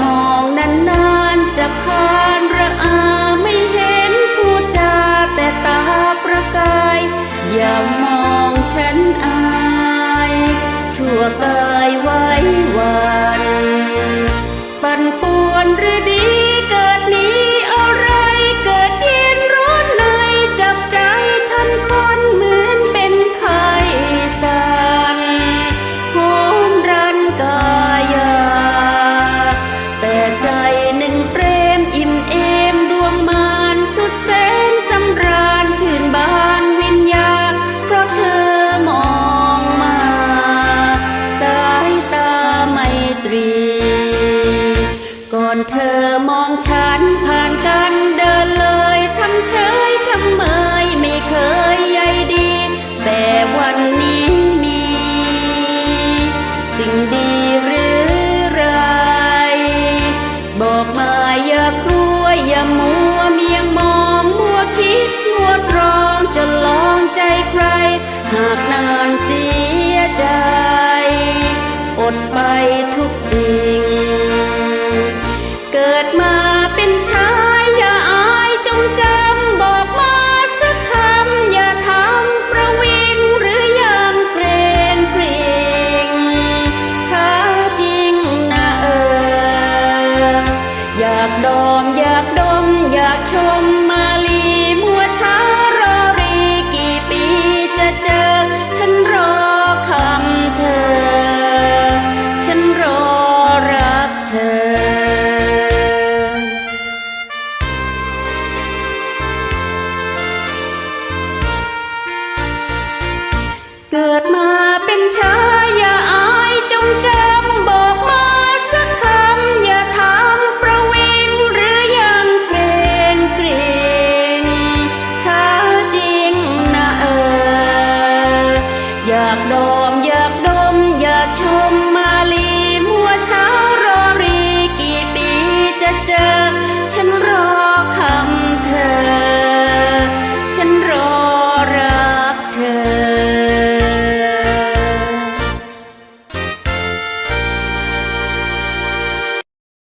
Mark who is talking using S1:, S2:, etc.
S1: มองนานๆจะผ่านระอาไม่เห็นผู้จาแต่ตาประกาย อย่ามองฉันอาย ทั่วกายไว้วา อนเธอมองฉันผ่านกันเดินเลยทำเฉยทำเมยไม่เคยใยดี แต่วันนี้มี สิ่งดีหรือไร บอกมาอย่ากลัวอย่ามัวเมียงมอง มัวคิดมัวตรองจะลองใจใคร หากนานเสียใจ อดไป เป็นชายอย่า ช้าอย่าอายจงจำบอกมาสักคำอย่าถามประเวงหรือยังเกรงเกรงช้าจริงนะเอออยากโด